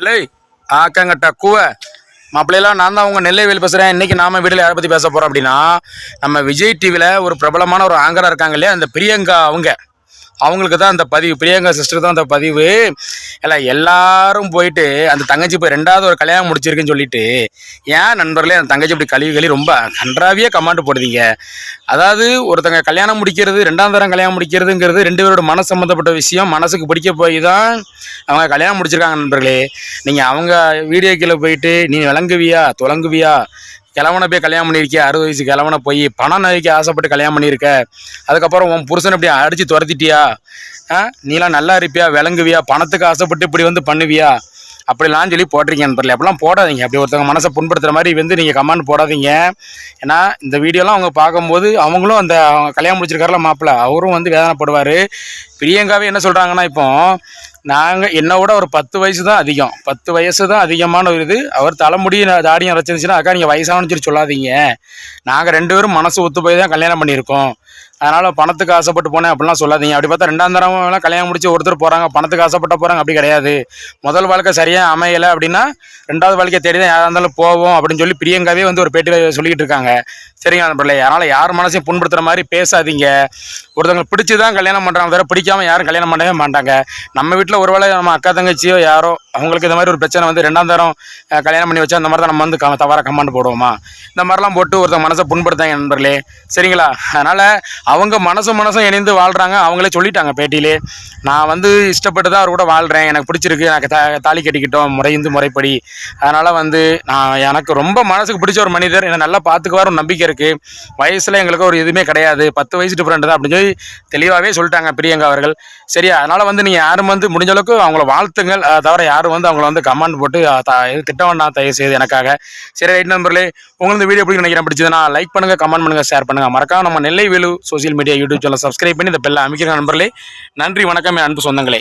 இல்லை ஆக்கங்கட்ட கூவ. மாப்பிள்ளையெல்லாம் நான் தான் உங்கள் நெல்லைவேல் பேசுகிறேன் இன்றைக்கி நாம் வீட்டில் யாரை பற்றி பேச போகிறோம் அப்படின்னா நம்ம விஜய் டிவியில் ஒரு பிரபலமான ஒரு ஆங்கராக இருக்காங்க இல்லையா? அந்த பிரியங்கா அவங்க. அவங்களுக்கு தான் அந்த பதிவு பிரியங்கா சிஸ்டர் தான் அந்த பதிவு. இல்லை எல்லாரும் போயிட்டு அந்த தங்கச்சி போய் ரெண்டாவது ஒரு கல்யாணம் முடிச்சிருக்குன்னு சொல்லிட்டு ஏன் நண்பர்களே அந்த தங்கச்சி இப்படி கழுவி கழுவி ரொம்ப கன்றாவியே கமாண்ட் போடுதீங்க? அதாவது ஒருத்தங்க கல்யாணம் முடிக்கிறது ரெண்டாம் தரம் கல்யாணம் முடிக்கிறதுங்கிறது ரெண்டு பேரோட மனசு சம்மந்தப்பட்ட விஷயம். மனசுக்கு பிடிக்க போய் தான் அவங்க கல்யாணம் முடிச்சிருக்காங்க நண்பர்களே. நீங்கள் அவங்க வீடியோ கீழே போயிட்டு நீ விளங்குவியா துலங்குவியா கிழவனை போய் கல்யாணம் பண்ணியிருக்கிய அறுபது வயசு கிழவனை போய் பணம் நகைக்க ஆசைப்பட்டு கல்யாணம் பண்ணியிருக்க. அதுக்கப்புறம் உன் புருஷனை இப்படி அடித்து துரத்திட்டியா? ஆ? நீலாம் நல்லா இருப்பியா? விளங்குவியா? பணத்துக்கு ஆசைப்பட்டு இப்படி வந்து பண்ணுவியா? அப்படிலாம் சொல்லி போட்டிருக்கீங்க நண்பர்களே. அப்படிலாம் போடாதீங்க. அப்படி ஒருத்தவங்க மனசை புண்படுத்துகிற மாதிரி வந்து நீங்கள் கமெண்ட் போடாதீங்க. ஏன்னா இந்த வீடியோலாம் அவங்க பார்க்கும்போது அவங்களும் அந்த அவங்க கல்யாணம் முடிச்சிருக்காருல மாப்பிள்ள அவரும் வந்து வேதனைப்படுவார். பிரியங்காவே என்ன சொல்கிறாங்கன்னா இப்போ நாங்கள் என்னை விட ஒரு பத்து வயசு தான் அதிகம். பத்து வயசு தான் அதிகமான ஒரு இது. அவர் தலைமுடி தாடியம் வச்சிருந்துச்சுன்னா அக்கா நீங்கள் வயசானு சொல்லி சொல்லாதீங்க. நாங்கள் ரெண்டு பேரும் மனசு ஒத்து போய் தான் கல்யாணம் பண்ணியிருக்கோம். அதனால் பணத்துக்கு ஆசைப்பட்டு போனேன் அப்படிலாம் சொல்லாதீங்க. அப்படி பார்த்தா ரெண்டாம் தரம் கல்யாணம் முடிச்சு ஒருத்தர் போகிறாங்க பணத்துக்கு ஆசைப்பட்ட போகிறாங்க அப்படி கிடையாது. முதல் வாழ்க்கை சரியாக அமையலை அப்படின்னா ரெண்டாவது வாழ்க்கை தேடி தான் யாராக இருந்தாலும் போவோம் அப்படின்னு சொல்லி பிரியங்காவே வந்து ஒரு பேட்டியில் சொல்லிக்கிட்டு இருக்காங்க. சரிங்க நண்பர்களே? அதனால் யார் மனசையும் புண்படுத்துகிற மாதிரி பேசாதீங்க. ஒருத்தவங்க பிடிச்சி தான் கல்யாணம் பண்ணுறாங்க தவிர பிடிக்காம யாரும் கல்யாணம் பண்ணவே மாட்டாங்க. நம்ம வீட்டில் ஒரு வேளை நம்ம அக்கா தங்கச்சியோ யாரோ அவங்களுக்கு இந்த மாதிரி ஒரு பிரச்சனை வந்து ரெண்டாம் தரம் கல்யாணம் பண்ணி வச்சா அந்த மாதிரி தான் நம்ம வந்து க தவறாக கமாண்ட் போடுவோமா? இந்த மாதிரிலாம் போட்டு ஒருத்தவங்க மனசை புண்படுத்தாங்க நண்பர்களே. சரிங்களா? அதனால் அவங்க மனசும் மனசும் இணைந்து வாழ்கிறாங்க அவங்களே சொல்லிட்டாங்க பேட்டியிலே. நான் வந்து இஷ்டப்பட்டு தான் அவர் கூட வாழ்கிறேன் எனக்கு பிடிச்சிருக்கு. எனக்கு த தாலி கட்டிக்கிட்டோம். முறைந்து முறைப்படி. அதனால் வந்து நான் எனக்கு ரொம்ப மனசுக்கு பிடிச்ச ஒரு மனிதர். என்னை நல்லா பார்த்துக்குவார் நம்பிக்கை இருக்குது வயசில் எங்களுக்கு ஒரு எதுவுமே கிடையாது. பத்து வயசு டிஃப்ரெண்ட் தான் அப்படின்னு சொல்லி தெளிவாகவே சொல்லிட்டாங்க பிரியங்கா அவர்கள். சரியா அதனால் வந்து நீங்கள் யாரும் வந்து முடிஞ்ச அளவுக்கு அவங்கள வாழ்த்துங்கள். அதை தவிர யாரும் வந்து அவங்கள வந்து கமெண்ட் போட்டு அஹ், த- இது திட்ட வேண்டாம் தயவு செய்து எனக்காக. சரி ரைட் நண்பர்களே உங்களுக்கு வீடியோ எப்படி நினைக்கிறேன்? பிடிச்சதுன்னா லைக் பண்ணுங்கள் கமெண்ட் பண்ணுங்கள் ஷேர் பண்ணுங்கள் மறக்காம நம்ம Nellai Velu social media YouTube channel subscribe பண்ணி இந்த பெல்ல அமைக்கிற நண்பர்களே நன்றி வணக்கம் என் அன்பு சொந்தங்களே.